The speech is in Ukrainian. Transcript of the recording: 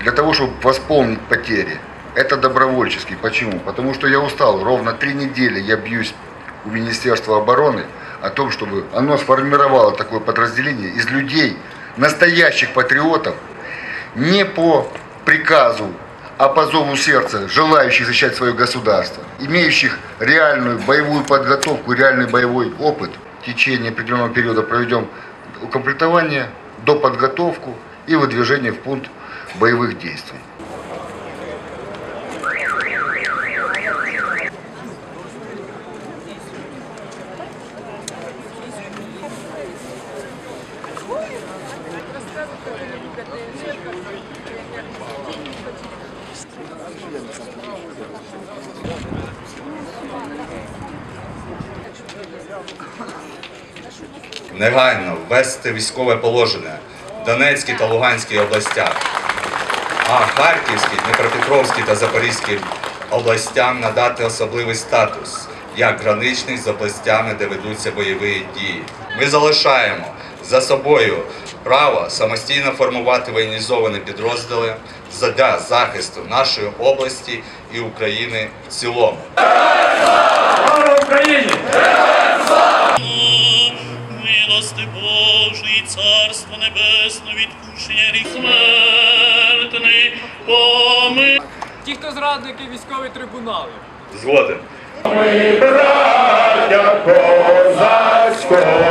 для того, чтобы восполнить потери. Это добровольческий. Почему? Потому что я устал. Ровно три недели я бьюсь у Министерства обороны о том, чтобы оно сформировало такое подразделение из людей, настоящих патриотов, не по приказу, а по зову сердца, желающих защищать свое государство, имеющих реальную боевую подготовку, реальный боевой опыт. В течение определенного периода проведем укомплектование, доподготовку и выдвижение в пункт боевых действий. негайно ввести військове положення Донецькій та Луганській областях, а Харківській, Дніпропетровській та Запорізькій областям надати особливий статус як граничних з областями, де ведуться бойові дії. Ми залишаємо за собою право самостійно формувати воєнізовані підрозділи для захисту нашої області і України в цілому. Милости Божої, Царство Небесне, відпущення рік смертний, помилуй. Ті, хто зрадники військові трибунали. Згоден. Браття козацького